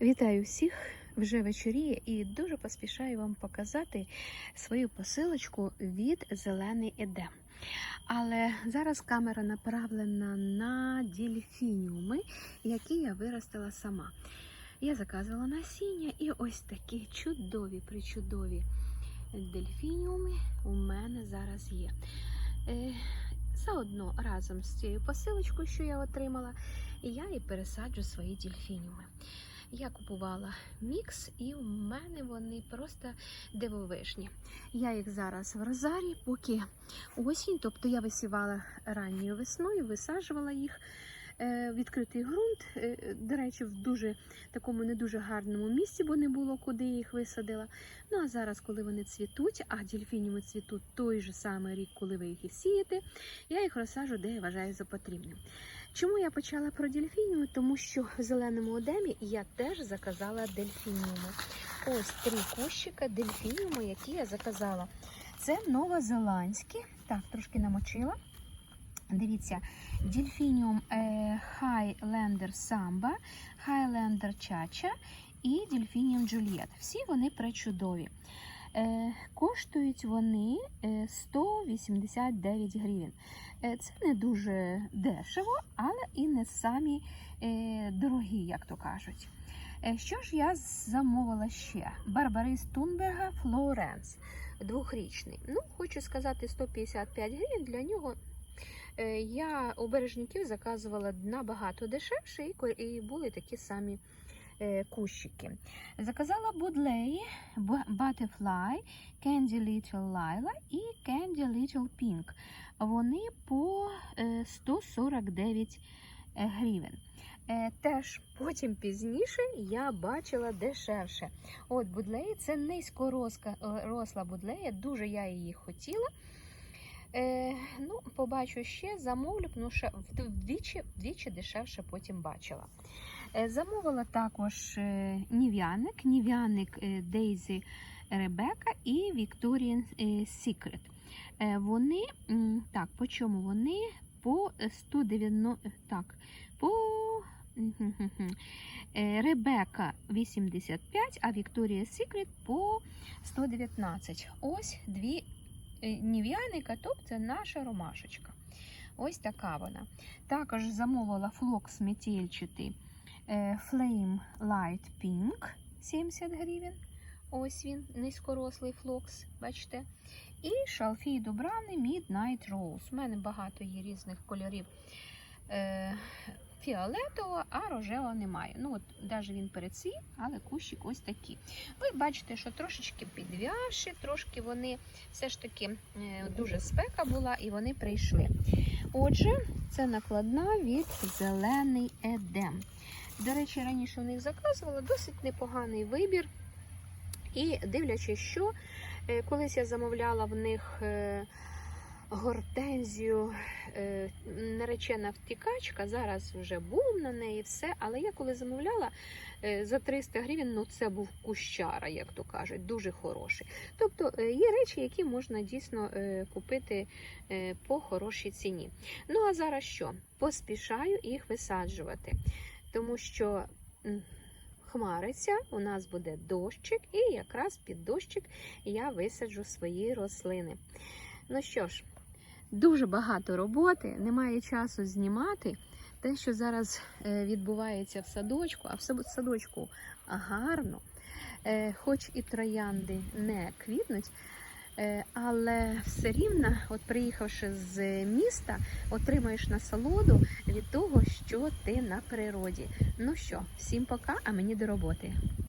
Вітаю всіх! Вже вечоріє і дуже поспішаю вам показати свою посилочку від Зелений Едем. Але зараз камера направлена на дельфініуми, які я виростила сама. Я заказувала насіння і ось такі чудові, причудові дельфініуми у мене зараз є. Е, Заодно разом з цією посилочкою, що я отримала, я і пересаджу свої дельфініуми. Я купувала мікс, і в мене вони просто дивовижні. Я їх зараз в розарі, поки осінь, тобто я висівала ранньою весною, висаджувала їх. Е, Відкритий ґрунт, е, до речі, в дуже такому не дуже гарному місці, бо не було куди їх висадила. Ну а зараз, коли вони цвітуть, а дельфініуми цвітуть той же самий рік, коли ви їх і сієте, я їх розсаджу, де я вважаю за потрібним. Чому я почала про дельфініуми? Тому що в зеленому одемі я теж заказала дельфініуми. Ось три кущика дельфініуми, які я заказала. Це новозеландські. Так, трошки намочила. Дивіться, дельфініум е, Highlander Samba, Highlander Chacha і дельфініум Juliet. Всі вони пречудові. Е, коштують вони е, 189 гривень. Е, Це не дуже дешево, але і не самі дорогі, як то кажуть. Що ж я замовила ще? Барбарис Тунберга Флоренс, двохрічний. Ну, хочу сказати, 155 гривень для нього. Е, Я у бережників заказувала набагато дешевше, і були такі самі е, кущики. Заказала Будлеї, Butterfly, Candy Little Lila і Candy Little Pink. Вони по е, 149 е, гривень. Теж потім пізніше я бачила дешевше. От будлеї це низькоросла росла будлея, дуже я її хотіла. Е, ну, побачу ще, замовлю, тому що вдвічі, вдвічі дешевше потім бачила. Е, замовила також е, нів'яник, нів'яник е, Дейзі Ребека і Victorian е, Secret. Е, Вони, так, по чому вони? По 190, так, по. Е, Ребека 85, а Victoria's Secret по 119. Ось дві е, нів'яника, тобто наша ромашечка. Ось така вона. Також замовила флокс метельчатий е, Flame Light Pink 70 гривень. Ось він, низькорослий флокс, бачите. І шалфій Дубрани Midnight Rose. У мене багато є різних кольорів е, фіолетового, а рожевого немає. Ну, от, навіть він перецвів, але кущик ось такий. Ви бачите, що трошечки підв'явши, трошки вони все ж таки е, дуже спека була і вони прийшли. Отже, це накладна від зелений едем. До речі, раніше в них заказувала досить непоганий вибір. І дивлячись, що е, колись я замовляла в них е, гортензію, е, наречена втікачка, зараз вже бум на неї, все. Але я коли замовляла е, за 300 гривень, ну це був кущара, як то кажуть, дуже хороший. Тобто е, є речі, які можна дійсно купити по хорошій ціні. Ну а зараз що? Поспішаю їх висаджувати, тому що. Хмариться, у нас буде дощик, і якраз під дощик я висаджу свої рослини. Ну що ж, дуже багато роботи, немає часу знімати. Те, що зараз е, відбувається в садочку, а в садочку гарно, Е, хоч і троянди не квітнуть, е, але все рівно, от приїхавши з міста, отримаєш насолоду від того, що ти на природі. Ну що, всім пока, а мені до роботи.